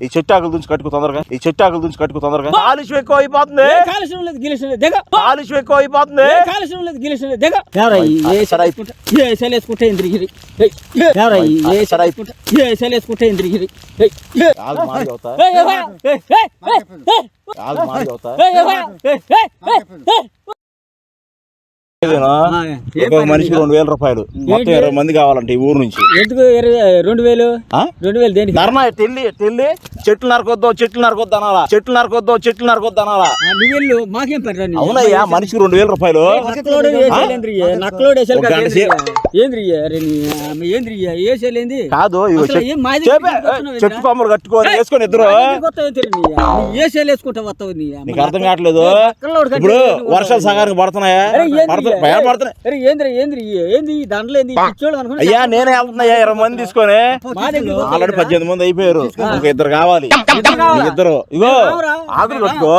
ఈ చెట్టు ఆకులు దుంచి కట్టుకు తొందరగా ఈ చెట్టు ఆకులు దుంచి కట్టుకు తొందరగా కాలుష్యం ఎక్కువ అయిపోతుంది ఏ కాలుష్యం లేదు గిలుష్యం లేదు దిగ కాలుష్యం ఎక్కువ అయిపోతుంది కాలుష్యం లేదు గిలుష్యం లేదు దిగ ఏ సరే, ఏ సెలేసుకుంటే ఇంద్రిగిరి ఎవరా ఏ సరే. సెలేసుకుంటా ఏ సెలేసుకుంటే ఇంద్రిగిరి ఆగు మాడి అవుతా మనిషికి రెండు వేల రూపాయలు. మొత్తం ఇరవై మంది కావాలంటే ఈ ఊరు నుంచి. ఎందుకు ఇరవై రెండు వేలు? ఆ? రెండు వేలు దేనికి? ధర్నా తెల్లి తెల్లి చెట్లు నరకొద్దు చెట్లు నరకొద్దు అనాలా? చెట్లు నరకొద్దు చెట్లు నరకొద్దు అనాలా? మాకేం పని? అవునయ్యా మనిషికి రెండు వేల రూపాయలు. కాదు ఏంద్రి? చెట్టు- కొమ్మలు కట్టుకొని వేసుకొని ఇద్దరు వేసుకుంటా వస్తావు. నీకు అర్థం కావట్లేదు. ఇప్పుడు వర్షాలు సగానికి పడుతున్నాయా? పడుతున్నాయి భయం పడుతున్నాయి అరే ఏంద్రి ఏంద్రి ఏంది ఈ దండలు ఏంది అయ్యా నేనే ఇరవై మంది తీసుకొని ఆల్రెడీ పద్దెనిమిది మంది అయిపోయారు ఇంక ఇద్దరు కావాలి ఇద్దరు ఇగో? ఆకులు కట్టుకో?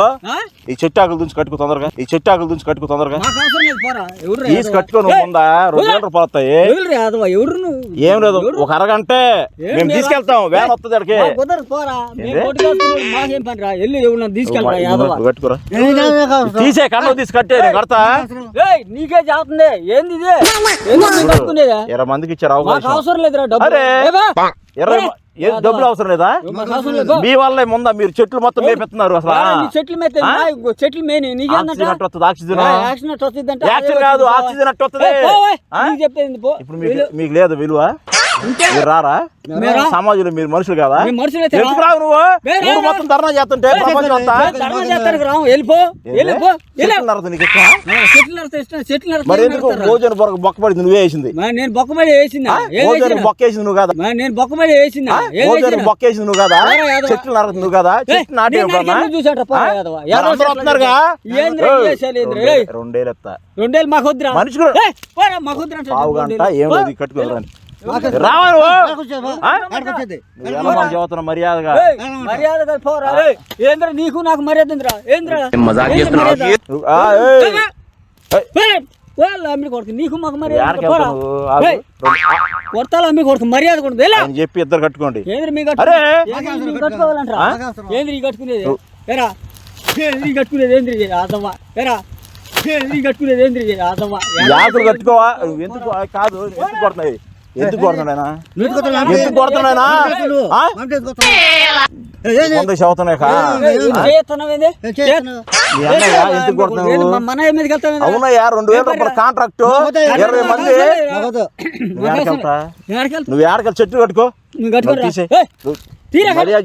ఈ చెట్టు ఆకులు దుంచి కట్టుకో తొందరగా ఈ చెట్టు ఆకులు దుంచి కట్టుకో తొందరగా తీసి కట్టుకో నువ్వు ముందా రెండు వేల రూపాయలు వస్తాయి ఏం లేదు ఒక అరగంటే మేము? తీసుకెళ్తాం వేన్ వస్తుంది అక్కడికి కట్టుకోరా తీసే కన్ను తీసి కట్టే కడతా ఏయ్ నీకే చేస్తుంది. ఏంది ఇది? ఇరవై మందికి ఇచ్చారు అవకాశం. అవసరం లేదురా డబ్బు ఏం డబ్బులు అవసరం లేదా? మీ వల్లే ముందా మీరు చెట్లు మొత్తం మేపెత్తున్నారు అసలు? చెట్లు? చెట్లు మేని నీకేందంట? ఆక్సిజన్ ఆక్సిజన్ కాదు ఆక్సిజన్ అట్టు వస్తుంది. ఇప్పుడు మీకు మీకు లేదు విలువ. మీరు రారా? సమాజంలో మీరు మనుషులు కదా? మనుషులు ఎందుకు రావు నువ్వు? ఊరు మొత్తం ధర్నా చేస్తుంటే ప్రపంచం అంతా? మరి ఎందుకు భోజన బొక్క నువ్వే వేసింది? నేను బొక్కమడి వేసిందా? భోజన వేసినా? బొక్క వేసింది నువ్వు కదా? నేను బొక్కమడి వేసిందా? భోజన వేసినా? బొక్క వేసింది నువ్వు కదా? చెట్లు నరదు నువ్వు కదా? చెట్లు నాటి వస్తున్నారుగా. రెండేళ్ళు రెండేళ్ళు మాకు పోరా, మాకు వద్దురా అంటే పావు గంట రెండేళ్ళు. ఏం లేదు కట్టుకోవాలి మర్యాదగా? పోరా. ఏంద్రా నీకు నాకు మర్యాద ఏంద్రా? వాళ్ళు అమ్మి కొడుకు నీకు మాకు మర్యాద కొడతాలు అమ్మి కొడుకు మర్యాద ఎలా ఆయన చెప్పి ఇద్దరు కట్టుకోండి. ఏంద్ర మీ అరే! కట్టుకునేది కట్టుకోవాలంటారా? ఏంద్ర ఈ కట్టుకునేది? ఎరా ఏంద్ర ఈ కట్టుకునేది? ఏంద్ర ఎరా ఏంద్ర ఏంద్ర కట్టుకోవా? ఎందుకు? కాదు ఎందుకు కొడుతున్నాయి? ఎందుకు? వంద చదువుతున్నాయి కొడుతున్నావు? అవునయ్యా రెండు వేల రూపాయల కాంట్రాక్ట్ ఇరవై మంది. నువ్వు ఏడకెళ్తా ఎక్కడికి నువ్వు ఏడకెళ్ళి చెట్టు కట్టుకో. మర్యాద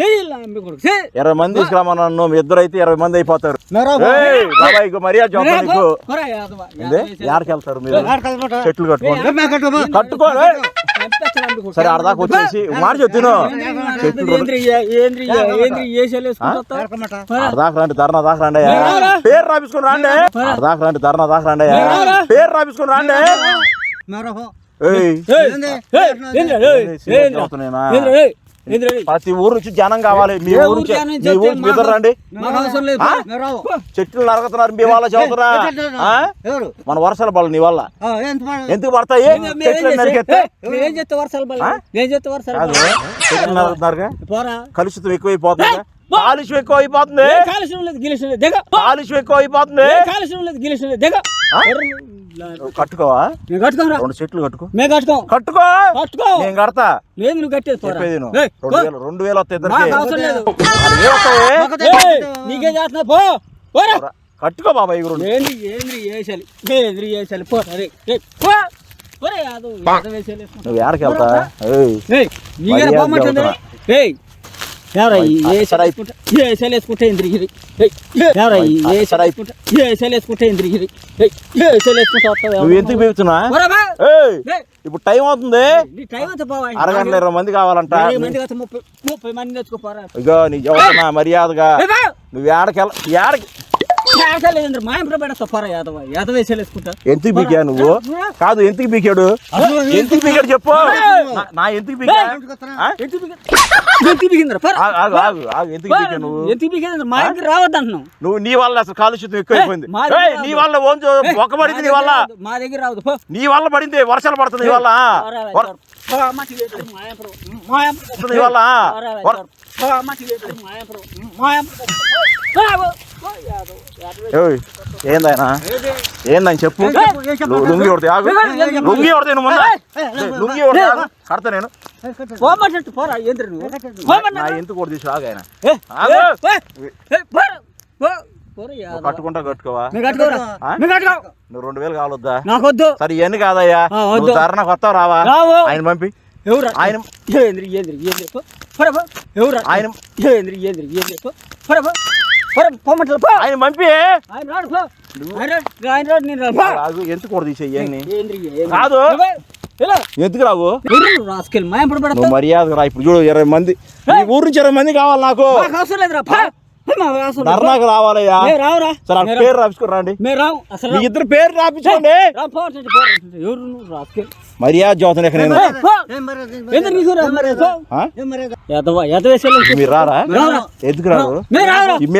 చెయ్యి. ఇరవై మంది తీసుకురామన్నా నువ్వు ఇద్దరు అయితే ఇరవై మంది అయిపోతారు. బాబాయ్ మర్యాద చదువుతా రా, నీకు. పోరా, యాదవ, ఏంది? యాదవ. ఏడకెళ్తారు మీరు? చెట్లు కట్టుకోండి. సరే ఆడదాకా వచ్చేసి మాట చెప్తును చెట్లు రండి ధర్నా దాకా రండి. పేరు రాపించుకుని రండి. అర్ధాక రండి ధర్నా దాకా రండి. పేరు రాపించుకుని రండి. ఏయ్. ప్రతి ఊరు నుంచి జనం కావాలి మీ ఊరు నుంచి మీ ఊరు మాకు- రండి. చెట్లు నరకుతున్నారు మీ వాళ్ళ చదువుతున్నా మన వర్షాలు పడాలి నీ వల్ల ఎందుకు పడతాయి చెట్లు పోరా కలుషితం ఎక్కువైపోతుంది కాలుష్యం ఎక్కువ అయిపోతుంది కాలుష్యం లేదు దిగ కాలుష్యం ఎక్కువ అయిపోతుంది కాలుష్యం లేదు గిలుష్యం లేదు? కట్టుకోవా? కట్టుకోరా రెండు చెట్లు కట్టుకో. మేము కట్టుకోం. కట్టుకో! కట్టుకో. నేను కడతా. లేదు నువ్వు కట్టేది చెప్పేది రెండు. వేలు రెండు వేలు వస్తాయి నీకే చేస్తున్నా పో. పోరా. కట్టుకో బాబాయ్ ఇవి రెండు. ఏంది ఏంద్రి వేసాలి ఏంద్రి వేసాలి పో అరే పో. నువ్వు ఏడకి వెళ్తా? ఏయ్ ఎవరా ఏ సరే, ఏ ఇంద్రిగిరి ఎవరా సరే, ఇంద్రిగిరి వస్తావు నువ్వు ఎందుకు ఇప్పుడు టైం అవుతుంది. నీ టైం అంతా పోవా అరగంటల ఇరవై మంది కావాలంట. ఇగో నీ చెబుతున్నా మర్యాదగా నువ్వు ఏడకెళ్ళ ఏడకి ఎందుకు బీకా నువ్వు? కాదు ఎందుకు బీకాడు ఎందుకు బీకాడు చెప్పు? నా- ఎందుకు బీకా నువ్వు? నీ వల్ల అసలు కాలుష్యం ఎక్కువైపోయింది. నీ వల్ల ఒక్క పడింది నీ వల్ల. మా దగ్గర రావద్దు పో. నీ వల్ల పడింది వర్షాలు పడుతుంది నీ వల్ల. నీ వల్ల. ఏందైనా ఏందని చెప్పు? లుంగి కొడితే ఆగు. లుంగి కొడితే నువ్వు లుంగి కొడితే ఆగు. కడతా నేను. పోరా ఏంద్ర నువ్వు. ఎందుకు కొడి తీసి ఆగు ఆయన. ఏ. ఏ, ఏ. కట్టుకుంటా కట్టుకోవా? నువ్వు రెండు వేలు కావద్దా నాకొద్దు. సరే ఇవన్నీ కాదయ్యా. నువ్వు ధరణ కొత్త రావా? రావు. ఆయన పంపి. ఎవరు ఆయన ఏంద్రి ఏంద్రి ఏంద్రి పో. పోరా, పో. ఎవరు ఆయన ఏంద్రి ఏంద్రి ఏంద్రి పో. పోరా, పో. పోరా, పోమంటలే, పో. ఆయన పంపి. ఆయన రాడు పో. ఆయన రాడు, నేను ఎందుకు కొడు కాదు. రావు? రాసుకెళ్ళి మా మర్యాద రా ఇప్పుడు చూడు ఇరవై మంది. ఊరు నుంచి ఇరవై మంది కావాలి నాకు. అవసరం లేదురా ధర్నాకు రావాలయ్యా. రావురా. సరే పేరు రాపించుకుని రండి. మేము రావు అసలు మీ రావు. ఇద్దరు పేరు రాపించుకోండి. ఎవరు మర్యాద పో. ఎందుకు మరి, రారా? రారు మేము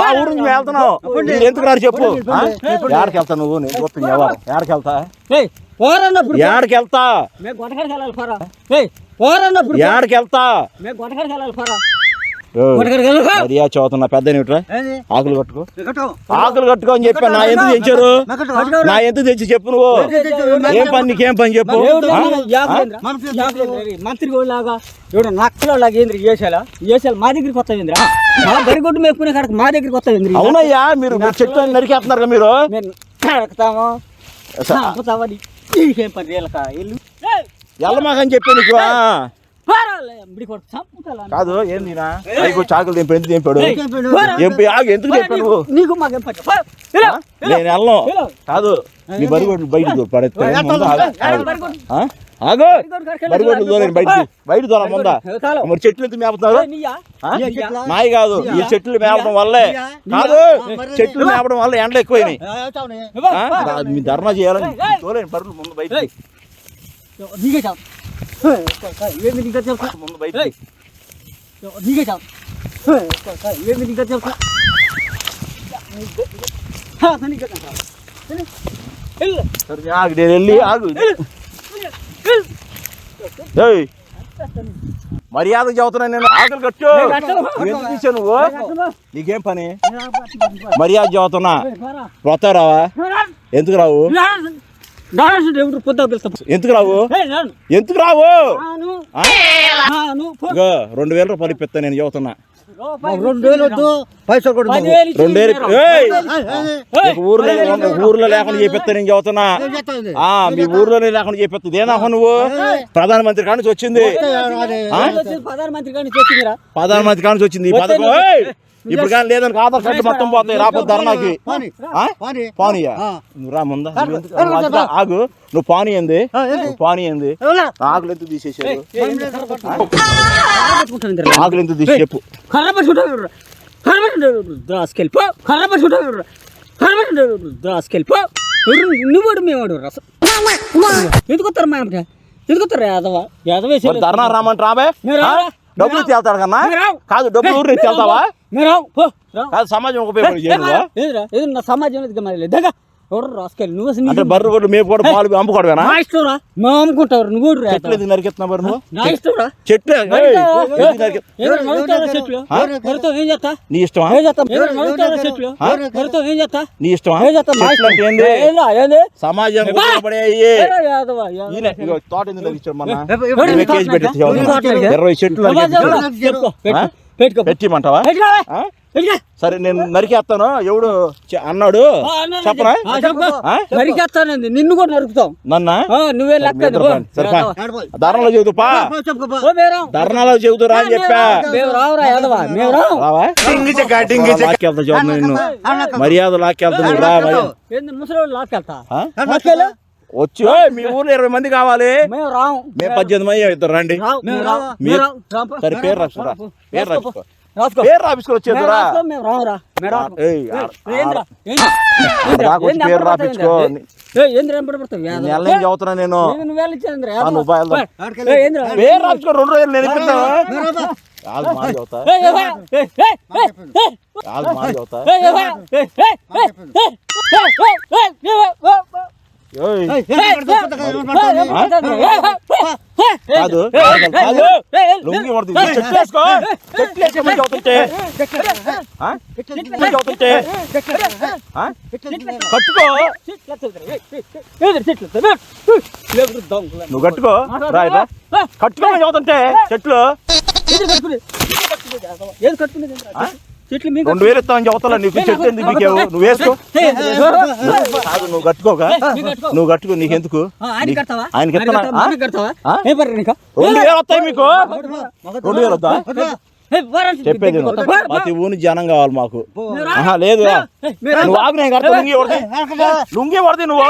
మా ఊరు మేము వెళ్తున్నాం. రారు చెప్పు? ఏడకి వెళ్తా నువ్వు? నేను చూస్తాను ఎవరు? ఏడకి వెళ్తా? ఏయ్, పోరన్నప్పుడు ఏడకి వెళ్తా? మేము గొడకాడికి వెళ్ళాలి పోరా. ఏయ్ పోరన్నప్పుడు ఏడకి వెళ్తా? మేము గొడకాడికి వెళ్ళాలి పోరా. మర్యాద చదువుతున్నా పెద్ద ఏమిట్రా ఆకులు కట్టుకో. ఆకులు కట్టుకో అని చెప్పా నా ఎందుకు తెచ్చారు? నా ఎందుకు తెచ్చి చెప్పు నువ్వు? ఏం పని నీకేం పని చెప్పు? మంత్రి లాగా ఎవడు నక్కలో లాగా ఏంద్ర మా దగ్గరికి వస్తాయింద్రా మా బరిగొడ్డు మేపుకునే కాడకు మా దగ్గరికి వస్తాయింద్రి అవునయ్యా మీరు మీరు చెట్టు నరికేస్తున్నారు మీరు? చంపుతామని నీకేం పని వీళ్ళక ఇల్లు ఏయ్, ఎల్లమాకని చెప్పి నీకు కాదు ఏందినా అయిపో చాకులు తెంపి ఎందుకు తెంపాడు? పోరా. ఎంపి ఆగు ఎందుకు చెప్పాడు నీకు- నీకు మాకేం. నేను వెళ్ళను. కాదు నీ బరిగొడ్లు బయట పడేస్తే ఏయ్, ముందు ఆగు. బరిగొడ్లు. ఆ? ఆగు. బరిగొడ్లు కడకెళ్ళి బరిగొడ్లు దూరం బయట బయట దూరం కాలు. మరి చెట్లు ఎందుకు మేపుతున్నారు నీయా? కాదు ఈ చెట్లు మేపడం వల్లే. కాదు చెట్లు మేపడం వల్ల ఎండలు ఎక్కువైనాయి. మీ ధర్నా చేయాలని. తోలేని బరువులు ముందు బయట. నీకే ఏమి ముందు బయట. నీకే ఏమి ఆగు నేను వెళ్ళి ఆగు మర్యాద చదువుతున్నా నేను ఆకలి కట్టు. ఎందుకు నువ్వు నీకేం పని మర్యాద చదువుతున్నా వస్తావు రావా ఎందుకు రావు పొద్దు ఎందుకు రావు? ఎందుకు రావు? రెండు వేల రూపాయలు ఇప్పిస్తా నేను చదువుతున్నా రెండు వేలు వద్దు పైసలు కూడా. రెండు ఊర్లో ఊర్లో లేకుండా చెప్పిస్తా నేను చదువుతున్నా మీ ఊర్లోనే లేకుండా చెప్పిస్తుంది ఏనాహ నువ్వు? ప్రధానమంత్రి కాడి నుంచి వచ్చింది? ప్రధానమంత్రి ప్రధానమంత్రి కాడి నుంచి వచ్చింది. ఈ పథకం ఏయ్! ఇప్పుడు కానీ లేదని ఆధార్ కార్డు మొత్తం పోతాయి రాకపోతే ధర్నాకి. పాని. నువ్వు రా ముందా. ఆగు. నువ్వు పానీ ఏంది? నువ్వు పానీ ఏంది? ఆకులు ఎందుకు కర్ర ఆకులు ఎందుకు తీసి చెప్పు. నువ్వు మేవాడు రసం ఎందుకు వస్తారు మా ఎందుకు వస్తారు యాదవ? యాదవ ధర్నా రామంటే రాబే మీరు ఆ? రారా? డబ్బులు వెళ్తాడు కన్నా. కాదు డబ్బులు ఊరు రావు కాదు సమాజం ఉపయోగపడి గమనించలేదు దగ్గర ఎవరు రాసుకెళ్ళి? నువ్వు అసలు అంటే బర్రె కూడా మేపు కూడా పాలు అమ్ముకోవడమేనా మా ఇష్టం రా మేము అమ్ముకుంటావు నువ్వు కూడా. చెట్లు ఎందుకు మరి నువ్వు నా ఇష్టం రా చెట్లు? ఎందుకు నరికె- చెట్లు? ఏం చేస్తా? నీ ఇష్టమా? ఏం చేస్తాం? చెట్లు? ఏం చేస్తా? నీ ఇష్టమా? ఏం చేస్తాం? చెట్లు ఇష్టం. ఏంది? ఏందా ఏంది? సమాజం బా! ఉపయోగపడేయి ఏరా యాదవ యాదవ. ఈయన. ఇగో తోట ఎందుకు మొన్న? నీ పెట్టి? ఇరవై చెట్లు పెట్టుకో, ఆ? పెట్టుకో పెట్టిమంటావా? పెట్టుకోవే. ఆ? సరే నేను నరికేస్తాను. ఎవడు అన్నాడు? చెప్పనా? నరికేస్తానండి నిన్ను కూడా నరుకుతాం. నన్న? నువ్వే లెక్క ధర్నాలో చెబుతుపా ధర్నాలో చెబుతురా అని చెప్పా. నిన్ను. మర్యాద లాక్కెళ్తా వచ్చు. మీ ఊర్లో ఇరవై మంది కావాలి. మేము పద్దెనిమిది మంది ఇద్దరు రండి. మీరు సరే పేరు రాసుకురా పేరు రాసుకో. పేరు రాపించుకొని వచ్చేదిరా మేము రావురా పేరు రాపించుకో నెల చదువుతున్నా నేను పేరు రాపించుకో రెండు రోజులు నేను చదువుతా చదువుతా నువ్వు కట్టుకో రాయి కట్టుకోమని అవుతుంటే చెట్లు ఏది చెట్లు చెట్లు మీకు రెండు వేలు ఇస్తామని చదువుతా నీకు చెట్టు ఎందుకు మీకేవు నువ్వు వేసుకో. కాదు నువ్వు కట్టుకోగా నువ్వు కట్టుకో. నీకెందుకు? ఆయన? రెండు వేలు వస్తాయి మీకు? రెండు వేలు వద్దా? చెప్పేది ప్రతి ఊని జనం కావాలి మాకు. లేదు నువ్వు ఆగు నేను కడతా లుంగి పడితే లుంగి పడితే నువ్వు?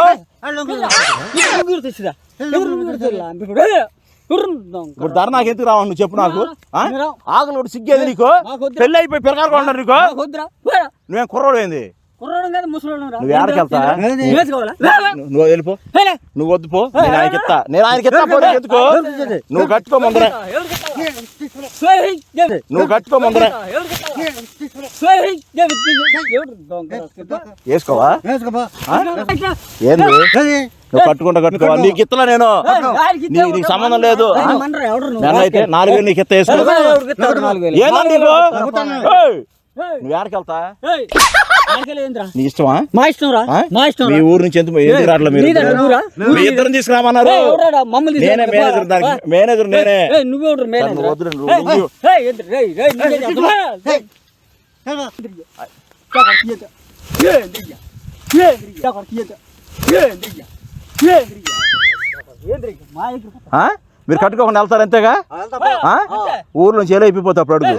ఇప్పుడు ధర నాకు ఎందుకు రావాలి నువ్వు చెప్పు నాకు ఆకలి ఒకటి సిగ్గేది నీకు పెళ్ళి అయిపోయి పెరగాలి కొన్నారు నీకు నువ్వేం కుర్రోడు ఏంది నువ్వు ఏడకి వెళ్తా నువ్వు వెళ్ళిపో నువ్వు వద్దుపో నేను ఆయనకి ఎత్తా నేను ఆయనకి ఎత్తా ఎత్తుకో నువ్వు కట్టుకో ముందరే నువ్వు కట్టుకో ముందరే వేసుకోవా ఏంది నువ్వు కట్టుకుంటా కట్టుకోవాలి నీకు నేను నీకు సంబంధం లేదు నేనైతే నాలుగు నీకు ఇత్త మేనేజర్ మేనేజర్ నువ్వే మేనేజర్ మీరు కట్టుకోకుండా వెళ్తారు అంతేగా? ఊర్లో చేలో అయిపోతా అప్పుడు అడుగు.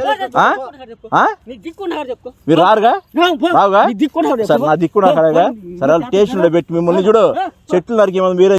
మీరు రారుగా? రావుగా? సరే నా దిక్కున్నా కడగా సరే స్టేషన్లో పెట్టి మిమ్మల్ని చూడు. చెట్లు నరికి మీరే